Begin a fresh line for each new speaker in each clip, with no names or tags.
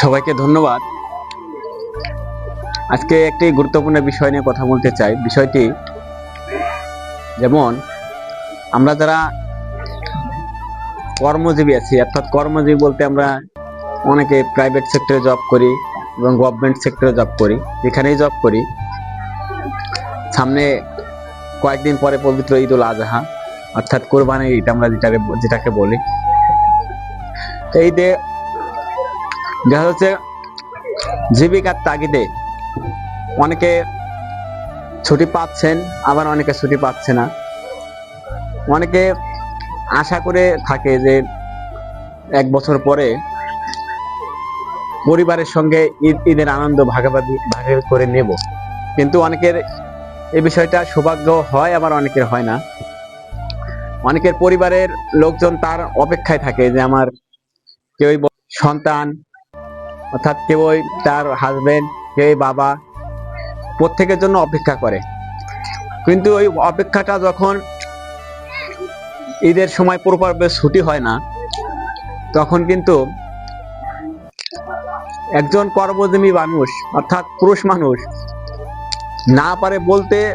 সবাইকে ধন্যবাদ। আজকে একটি গুরুত্বপূর্ণ বিষয় নিয়ে কথা বলতে চাই। বিষয়টি যেমন, আমরা যারা কর্মজীবী আছি, অর্থাৎ কর্মজীবী বলতে আমরা অনেকে প্রাইভেট সেক্টরে জব করি এবং গভর্নমেন্ট সেক্টরে জব করি। যেখানেই জব করি, সামনে কয়েকদিন পরে পবিত্র ঈদ উল আজহা, অর্থাৎ কোরবানি ঈদ আমরা যেটাকে যেটাকে বলি। তো যে দেখা যাচ্ছে জীবিকার তাগিদে অনেকে ছুটি পাচ্ছেন, আবার অনেকে ছুটি পাচ্ছে না। অনেকে আশা করে থাকে যে এক বছর পরে পরিবারের সঙ্গে ঈদ, ঈদের আনন্দ ভাগাভাগি ভাগে করে নেব। কিন্তু অনেকের এই বিষয়টা সৌভাগ্য হয়, আবার অনেকের হয় না। অনেকের পরিবারের লোকজন তার অপেক্ষায় থাকে যে আমার কেউই সন্তান অর্থাৎ কেউই তার হাজবেন্ড কেউই বাবা প্রত্যেকের জন্য অপেক্ষা করে। কিন্তু ওই অপেক্ষাটা যখন ঈদের সময় পুরোপুরি ছুটি হয় না, তখন কিন্তু একজন কর্মজীবী মানুষ, অর্থাৎ পুরুষ মানুষ, না পারে বলতে,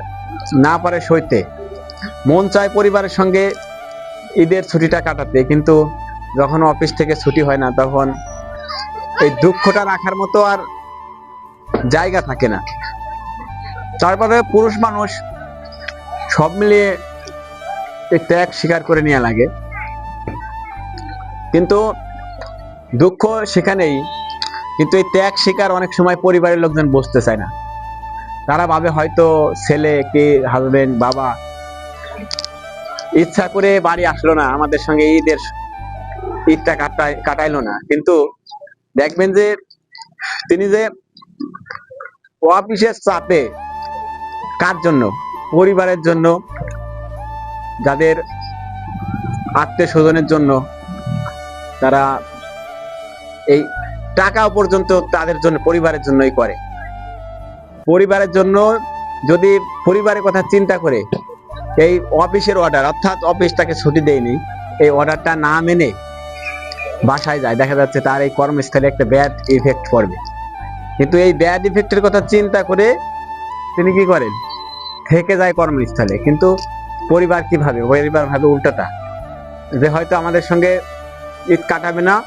না পারে সইতে, মন চায় পরিবারের সঙ্গে ঈদের ছুটিটা কাটাতে। কিন্তু যখন অফিস থেকে ছুটি হয় না, তখন এই দুঃখটা রাখার মতো আর জায়গা থাকে না। তারপরে পুরুষ মানুষ সব মিলিয়ে ত্যাগ স্বীকার করে নেওয়া লাগে। কিন্তু দুঃখ সেখানেই, কিন্তু এই ত্যাগ স্বীকার অনেক সময় পরিবারের লোকজন বুঝতে চায় না। তারা ভাবে হয়তো ছেলে, কে হাজবেন্ড বাবা ইচ্ছা করে বাড়ি আসলো না, আমাদের সঙ্গে ঈদের ঈদটা কাটাই কাটাইলো না। কিন্তু দেখবেন যে তিনি যে অফিসের চাপে কার জন্য? পরিবারের জন্য, যাদের আত্মীয় স্বজনের জন্য তারা এই টাকা পর্যন্ত তাদের জন্য, পরিবারের জন্যই করে। পরিবারের জন্য যদি পরিবারের কথা চিন্তা করে, এই অফিসের অর্ডার অর্থাৎ অফিস তাকে ছুটি দেয়নি, এই অর্ডারটা না মেনে বাসায় যায়, দেখা যাচ্ছে তার এই কর্মস্থলে একটা ব্যাড ইফেক্ট পড়বে। কিন্তু এই ব্যাড ইফেক্টের কথা চিন্তা করে তিনি কি করেন? থেকে যায় কর্মস্থলে। কিন্তু পরিবার কি ভাবে পরিবার ভাবে উল্টোটা। যে হয়তো আমাদের সঙ্গে ঈদ কাটাবে না।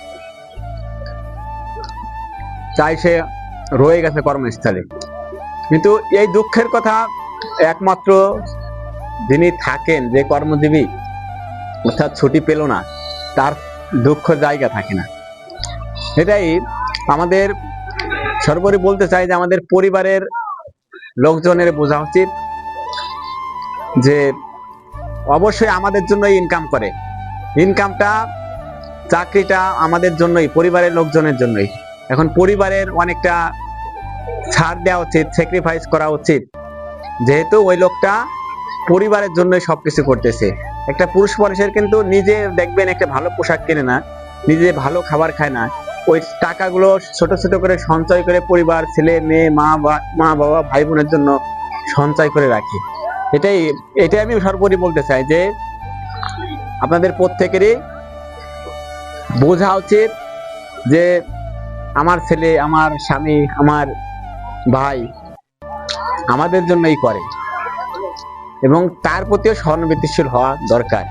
চাই সে রয়ে গেছে কর্মস্থলে। কিন্তু এই দুঃখের কথা একমাত্র যিনি থাকেন, যে কর্মজীবী, অর্থাৎ ছুটি পেল না, তার দুঃখ জায়গা থাকে না। এটাই আমাদের সর্বোপরি বলতে চাই যে আমাদের পরিবারের লোকজনের বোঝা উচিত যে অবশ্যই আমাদের জন্যই ইনকাম করে। ইনকামটা চাকরিটা আমাদের জন্যই, পরিবারের লোকজনের জন্যই। এখন পরিবারের অনেকটা ছাড় দেওয়া উচিত স্যাক্রিফাইস করা উচিত। যেহেতু ওই লোকটা পরিবারের জন্যই সবকিছু করতেছে। একটা পুরুষ মানুষের কিন্তু নিজে দেখবেন একটা ভালো পোশাক কেনে না, নিজে ভালো খাবার খায় না। ওই টাকাগুলো ছোট ছোট করে সঞ্চয় করে পরিবার, ছেলে, মেয়ে, মা, বা- মা, বাবা, ভাই বোনের জন্য সঞ্চয় করে রাখি। এটাই এটাই আমি সর্বোপরি বলতে চাই যে আপনাদের প্রত্যেকেরই বোঝা উচিত যে আমার ছেলে, আমার স্বামী, আমার ভাই আমাদের জন্যই করে। এবং তার প্রতিও সহানুভূতিশীল হওয়া দরকার।